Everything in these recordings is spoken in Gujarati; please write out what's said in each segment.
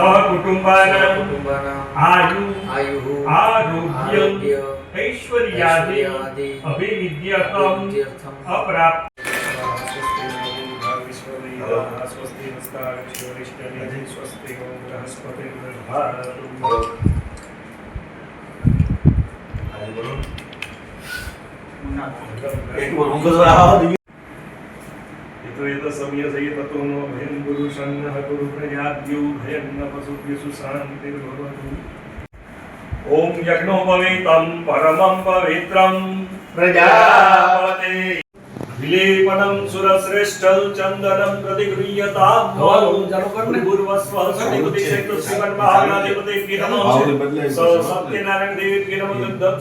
સહકુટુંબાના આયુ આયુ આરોગ્ય ઐશ્વર્યાદિ અભિવિદ્યતમ અપ્રાપ્ત સ્વસ્તિ નમસ્કાર શિવરિષ્ટનિધિ સ્વસ્તિ ઓમ બૃહસ્પતિ ભારત બોલો यतो यत संयसय ततो नो भयं गुरु सन्नः गुरु प्रजाद्यो भयं न पशुभ्यसु शान्तिर्भवतु ॐ यज्ञोपवीतं परमं पवित्रं प्रजापते વિલેપનમ સુરશ્રેષ્ઠ ચંદનમ પ્રતિગૃહ્યતા ભવનું જનકર્ણ પૂર્વસ્વ સતિપતિ શેતુ શ્રીમન મહાગણાધિપતિ વિરમો સત્યનારાયણ દેવ વિરમો દમ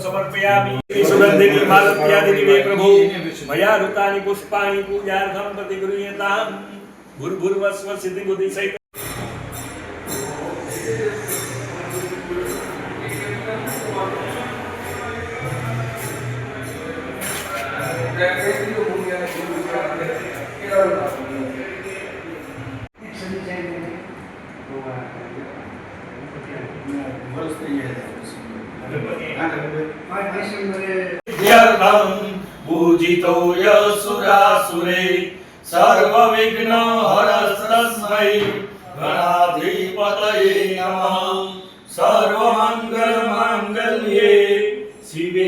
મયા ઋતાની પુષ્પાણી પૂજાર્થમ પ્રતિગૃહ્યતા ભૂર્ભુર્વસ્વ સિદ્ધિબુદ્ધિ સહિત Thank you. ભૂજિતો યસુરાસુરે સર્વવિઘ્ન હરસ્રસ્મૈ ગણાધિપતયે નમઃ સર્વમંગલ માંગલ્યે શિવે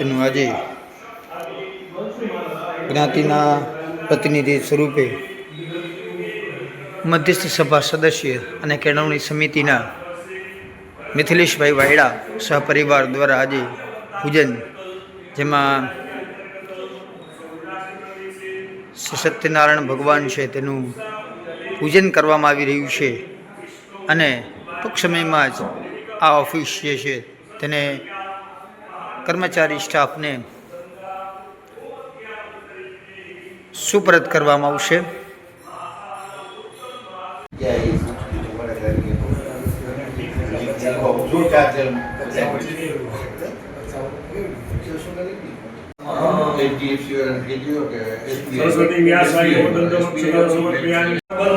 એનું આજે જ્ઞાતિના પ્રતિનિધિ સ્વરૂપે મધ્યસ્થ સભા સદસ્ય અને કેળવણી સમિતિના મિથિલેશભાઈ વાયડા સહપરિવાર દ્વારા આજે પૂજન, જેમાં સત્યનારાયણ ભગવાન છે તેનું પૂજન કરવામાં આવી રહ્યું છે. અને ટૂંક સમયમાં જ આ ઓફિસ જે છે તેને કર્મચારી સ્ટાફને સુપરત કરવામાં આવશે.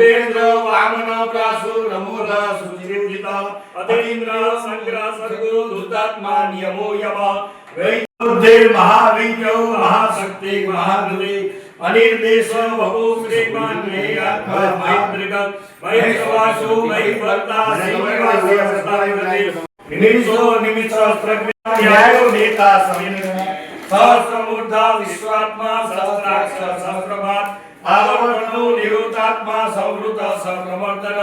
ઉપેન્દ્ર વામન પ્રાસુ નમોદ સુજીવજિત અતિન્દ્ર સંગ્રહ સર્ગો દુતાત્મા નિયમો યવ વૈ બુદ્ધિ મહાવિજ્ઞો મહાશક્તિ મહાગુરી અનિર્દેશ ભગો શ્રીમાન મે આત્મા મૈત્રિક મહેશ્વાસો મહિભર્તા શિવવાસ્ય નિમિષો, નિમિષ પ્રજ્ઞાયો નેતા સમિન સહસ્રમૂર્ધા, વિશ્વાત્મા સહસ્રાક્ષર સહસ્રપાદ આવર્ણો નિરોતાત્મા સંવૃત સપ્રમર્દન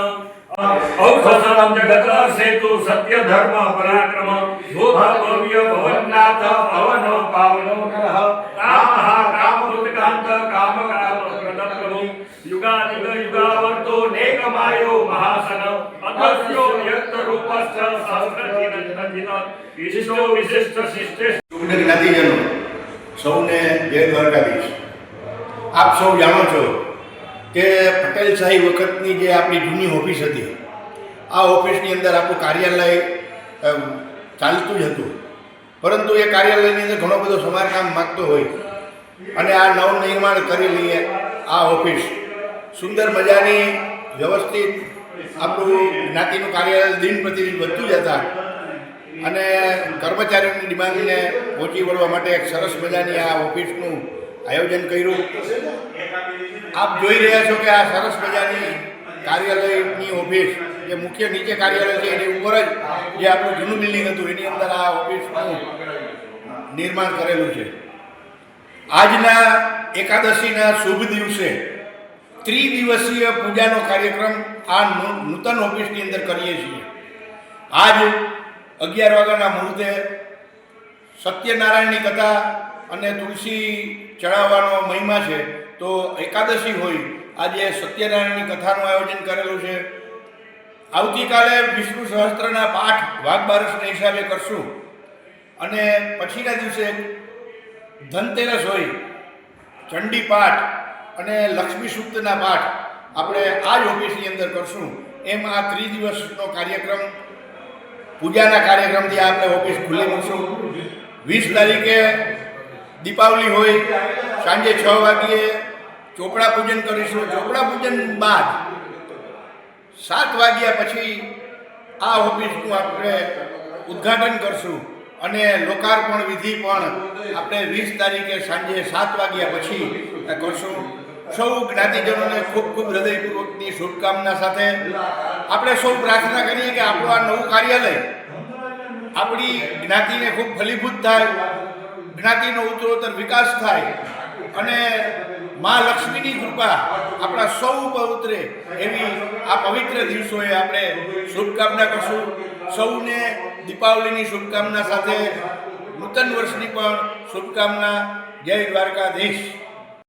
ઔષધમ જગત સેતુ સત્ય ધર્મ પરાક્રમ બોધ ભવ્ય ભવન્નાથ પવનો નરઃ રામઃ કામૃતકાંત કામકામ પ્રદપ્રભુ યુગાનિગ યુગાવર્તો નેકમાયો મહાસન અતસ્યો વ્યક્ત રૂપસ્ચ સહસ્રચિરંજિત વિશિષ્ટો વિશિષ્ટ શિષ્ટે શુભ જ્ઞાતિજનો સૌને જય દ્વારકાધીશ આપ સૌ જાણો છો કે પટેલ શાહી વખતની જે આપણી જૂની ઓફિસ હતી, આ ઓફિસની અંદર આપણું કાર્યાલય ચાલતું જ હતું. પરંતુ એ કાર્યાલયની અંદર ઘણો બધો સમારકામ માગતો હોય. અને આ નવનિર્માણ કરી લઈએ આ ઓફિસ. સુંદર મજાની, વ્યવસ્થિત આપણું જ્ઞાતિનું કાર્યાલય દિન પ્રતિદિન વધતું જતા અને કર્મચારીઓની ડિમાન્ડને પહોંચી વળવા માટે એક સરસ મજાની આ ઓફિસનું આયોજન કર્યું. આપ જોઈ રહ્યા છો કે આ સરસ મજાની કાર્યાલયની ઓફિસ, જે મુખ્ય નીચે કાર્યાલય છે, એની ઉપર જ જે આપણું જૂનું બિલ્ડિંગ હતું, એની અંદર આ ઓફિસનું નિર્માણ કરેલું છે. આજના એકાદશીના શુભ દિવસે ત્રિદિવસીય પૂજાનો કાર્યક્રમ આ નૂતન ઓફિસની અંદર કરીએ છીએ. આજ અગિયાર વાગ્યાના મુહૂર્તે સત્યનારાયણની કથા અને તુલસી ચડાવવાનો મહિમા છે. તો એકાદશી હોય, આજે સત્યનારાયણની કથાનું આયોજન કરેલું છે. આવતીકાલે વિષ્ણુ સહસ્ત્રના પાઠ વાઘ બારસના હિસાબે કરશું. અને પછીના દિવસે ધનતેરસ હોય, ચંડી પાઠ અને લક્ષ્મી સૂક્તના પાઠ આપણે આ જ ઓફિસની અંદર કરશું. એમ આ ત્રિદિવસનો કાર્યક્રમ, પૂજાના કાર્યક્રમથી આપણે ઓફિસ ખુલ્લી મૂકશું. વીસ તારીખે દીપાવલી હોય સાંજે છ વાગ્યે ચોપડા પૂજન કરીશું. ચોપડા પૂજન બાદ સાત વાગ્યા પછી આ ઓફિસનું આપણે ઉદ્ઘાટન કરશું અને લોકાર્પણ વિધિ પણ આપણે વીસ તારીખે સાંજે સાત વાગ્યા પછી કરશું. સૌ જ્ઞાતિજનોને ખૂબ ખૂબ હૃદયપૂર્વકની શુભકામના સાથે આપણે સૌ પ્રાર્થના કરીએ કે આપણું આ નવું કાર્યાલય આપણી જ્ઞાતિને ખૂબ ફલીભૂત થાય, જ્ઞાતિનો ઉત્તરોત્તર વિકાસ થાય અને મા લક્ષ્મીની કૃપા આપણા સૌ ઉપર ઉતરે એવી આ પવિત્ર દિવસોએ આપણે શુભકામના કરશું. સૌને દીપાવલીની શુભકામના સાથે, નૂતન વર્ષની પણ શુભકામના. જય દ્વારકાધીશ.